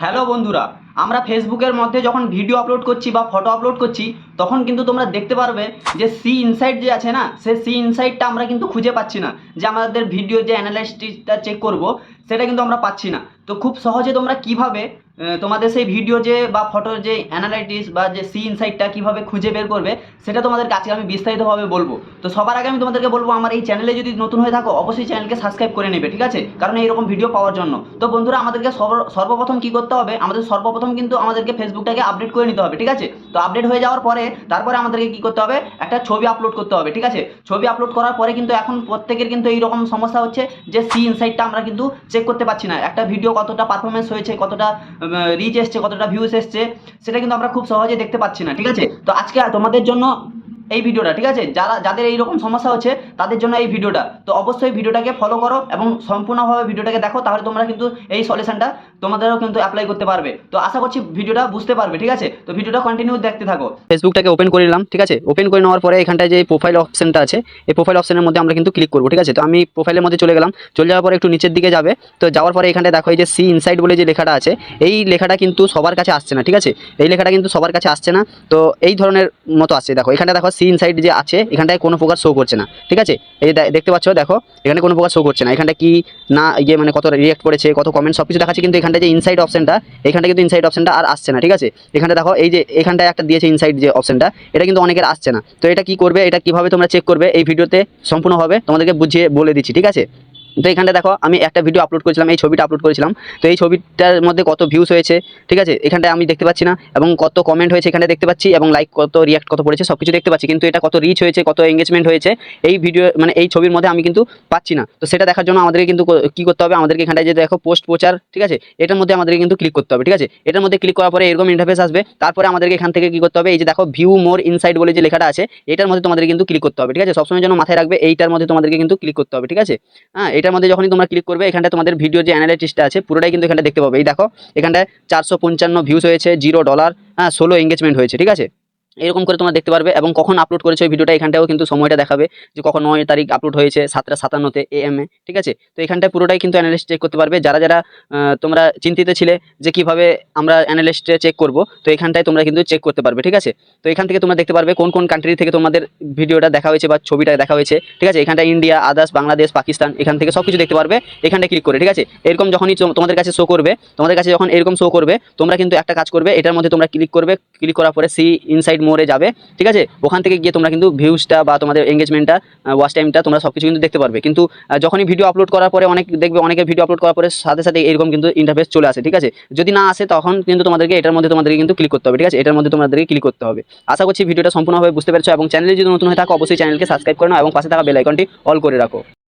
Hello বন্ধুরা, আমরা ফেসবুকের মধ্যে যখন ভিডিও আপলোড করছি বা ফটো আপলোড করছি, তখন কিন্তু তোমরা দেখতে পারবে যে সি ইনসাইট যে আছে না, সে সি ইনসাইটটা আমরা কিন্তু খুঁজে পাচ্ছি না, যে আমাদের ভিডিও যে অ্যানালাইসিসটা চেক করব, সেটা কিন্তু আমরা পাচ্ছি না। তো খুব সহজে তোমরা কীভাবে তোমাদের সেই ভিডিও যে বা ফটোর যে অ্যানালাইটিস বা যে সি ইনসাইটটা কীভাবে খুঁজে বের করবে, সেটা তোমাদের কাছে আমি বিস্তারিতভাবে বলব। তো সবার আগে আমি তোমাদেরকে বলব, আমার এই চ্যানেলে যদি নতুন হয়ে থাকো, অবশ্যই চ্যানেলকে সাবস্ক্রাইব করে নেবে, ঠিক আছে? কারণ এইরকম ভিডিও পাওয়ার জন্য। তো বন্ধুরা, আমাদেরকে সর্ব- সর্বপ্রথম কী করতে হবে? আমাদের সর্বপ্রথম কিন্তু আমাদেরকে ফেসবুকটাকে আপডেট করে নিতে হবে, ঠিক আছে? তো আপডেট হয়ে যাওয়ার পরে, তারপরে আমাদেরকে কী করতে হবে? একটা ছবি আপলোড করতে হবে, ঠিক আছে? ছবি আপলোড করার পরে কিন্তু এখন প্রত্যেকের কিন্তু এইরকম সমস্যা হচ্ছে যে সি ইনসাইটটা আমরা কিন্তু চেক করতে পারছি না। একটা ভিডিও কতটা পারফরমেন্স হয়েছে, কতটা রিচ এসছে, কতটা ভিউস এসছে, সেটা কিন্তু আমরা খুব সহজে দেখতে পাচ্ছি না, ঠিক আছে? তো আজকে তোমাদের জন্য এই ভিডিওটা, ঠিক আছে? যারা, যাদের এই রকম সমস্যা হচ্ছে, তাদের জন্য এই ভিডিওটা। তো অবশ্যই ভিডিওটাকে ফলো করো এবং সম্পূর্ণভাবে ভিডিওটাকে দেখো, তাহলে তোমরা কিন্তু এই সলিউশনটা তোমাদেরও কিন্তু অ্যাপ্লাই করতে পারবে। তো আশা করছি ভিডিওটা বুঝতে পারবে, ঠিক আছে? তো ভিডিওটা কন্টিনিউ দেখতে থাকো। ফেসবুকটাকে ওপেন করে নিলাম, ঠিক আছে? ওপেন করে নেওয়ার পরে এখানটায় যে প্রোফাইল অপশনটা আছে, এই প্রোফাইল অপশনের মধ্যে আমরা কিন্তু ক্লিক করব, ঠিক আছে? তো আমি প্রোফাইলের মধ্যে চলে গেলাম, চলে যাওয়ার পরে একটু নিচের দিকে যাবে। তো যাওয়ার পরে এখানটায় দেখো, এই যে সি ইনসাইড বলে যে লেখাটা আছে, এই লেখাটা কিন্তু সবার কাছে আসছে না, ঠিক আছে? এই লেখাটা কিন্তু সবার কাছে আসছে না, তো এই ধরনের মতো আসছে, দেখো। এখানটা দেখো সি ইনসাইড যে আছে, এখানটায় কোনো প্রকার শো করছে না, ঠিক আছে? এই দেখতে পাচ্ছ, দেখো, এখানে কোনো প্রকার শো করছে না। এখানটা কি না ইয়ে মানে কত রিয়েক্ট করেছে, কত কমেন্ট সব কিছু দেখাচ্ছে, কিন্তু এখানটা যে ইনসাইড অপশনটা এখানটা কিন্তু ইনসাইড অপশনটা আর আসছে না, ঠিক আছে? এখানটা দেখো, এই যে এখানটায় একটা দিয়েছে ইনসাইড যে অপশনটা এটা কিন্তু অনেকের আসছে না। তো এটা কি করবে, এটা কীভাবে তোমরা চেক করবে, এই ভিডিওতে সম্পূর্ণভাবে তোমাদেরকে বুঝিয়ে বলে দিচ্ছি, ঠিক আছে? তো এখানটা দেখো, আমি একটা ভিডিও আপলোড করেছিলাম, এই ছবিটা আপলোড করেছিলাম। তো এই ছবিটার মধ্যে কত ভিউস হয়েছে, ঠিক আছে? এখানটায় আমি দেখতে পাচ্ছি না, এবং কত কমেন্ট হয়েছে এখানে দেখতে পাচ্ছি, এবং লাইক কত রিয়াক্ট কত পড়েছে সব কিছু দেখতে পাচ্ছি। কিন্তু এটা কত রিচ হয়েছে, কত এঙ্গেজমেন্ট হয়েছে, এই ভিডিও মানে এই ছবির মধ্যে আমি কিন্তু পাচ্ছি না। তো সেটা দেখার জন্য আমাদেরকে কিন্তু কি করতে হবে? আমাদেরকে এখানটায় যে দেখো পোস্ট প্রচার, ঠিক আছে? এটার মধ্যে আমাদেরকে কিন্তু ক্লিক করতে হবে, ঠিক আছে? এটার মধ্যে ক্লিক করার পরে এরকম ইন্টারফেস আসবে। তারপরে আমাদেরকে এখান থেকে কি করতে হবে? এই যে দেখো ভিউ মোর ইনসাইড বলে যে লেখাটা আছে, এটার মধ্যে তোমাদের কিন্তু ক্লিক করতে হবে, ঠিক আছে? সবসময় যেন মাথায় রাখবে, এইটার মধ্যে তোমাদেরকে কিন্তু ক্লিক করতে হবে, ঠিক আছে? হ্যাঁ এটার মধ্যে যখনই তোমরা ক্লিক করবে এখানটা তোমাদের ভিডিও যে অ্যানালাইটিসটা আছে, পুরোটাই কিন্তু এখানটা দেখতে পাবে। এই দেখো, এখানটায় চারশো পঞ্চান্ন ভিউস হয়েছে জিরো ডলার হ্যাঁ ষোলো এঙ্গেজমেন্ট হয়েছে, ঠিক আছে? এরকম করে তোমরা দেখতে পারবে এবং কখন আপলোড করেছে ওই ভিডিওটা এখানটাও কিন্তু সময়টা দেখাবে যে কখন নয় তারিখ আপলোড হয়েছে, সাতটা সাতান্নতে এ এম এ, ঠিক আছে? তো এখানটায় পুরোটাই কিন্তু অ্যানালিস্ট চেক করতে পারবে। যারা যারা তোমরা চিন্তিত ছিলে যে কীভাবে আমরা অ্যানালিস্টে চেক করব, তো এখানটায় তোমরা কিন্তু চেক করতে পারবে, ঠিক আছে? তো এখান থেকে তোমরা দেখতে পারবে কোন কোন কান্ট্রি থেকে তোমাদের ভিডিওটা দেখা হয়েছে বা ছবিটা দেখা হয়েছে, ঠিক আছে? এখানটা ইন্ডিয়া আদার্স বাংলাদেশ পাকিস্তান এখান থেকে সব কিছু দেখতে পারবে, এখানটায় ক্লিক করে, ঠিক আছে? এরকম যখনই তোমাদের কাছে শো করবে, তোমাদের কাছে যখন এরকম শো করবে, তোমরা কিন্তু একটা কাজ করবে, এটার মধ্যে তোমরা ক্লিক করবে ক্লিক করার পরে সি ইনসাইড মোড়ে যাবে, ঠিক আছে? ওখান থেকে গিয়ে তোমরা কিন্তু ভিউজটা বা তোমাদের এঙ্গেজমেন্টটা ওয়াচ টাইমটা তোমরা সব কিছু কিন্তু দেখতে পারবে। কিন্তু যখনই ভিডিও আপলোড করার পরে অনেক, দেখবে অনেকের ভিডিও আপলোড করার পরে সাথে সাথে এরকম কিন্তু ইন্টারফেস চলে আসে, ঠিক আছে? যদি না আসে, তখন কিন্তু তোমাদেরকে এটার মধ্যে তোমাদেরকে কিন্তু ক্লিক করতে হবে, ঠিক আছে? এটার মধ্যে তোমাদেরকে ক্লিক করতে হবে। আশা করছি ভিডিওটা সম্পূর্ণভাবে বুঝতে পেরেছ? এবং চ্যানেলে যদি নতুন হয়ে থাকো, অবশ্যই চ্যানেলকে সাবস্ক্রাইব করে নাও এবং পাশে থাকা বেল আইকনটি অল করে রাখো।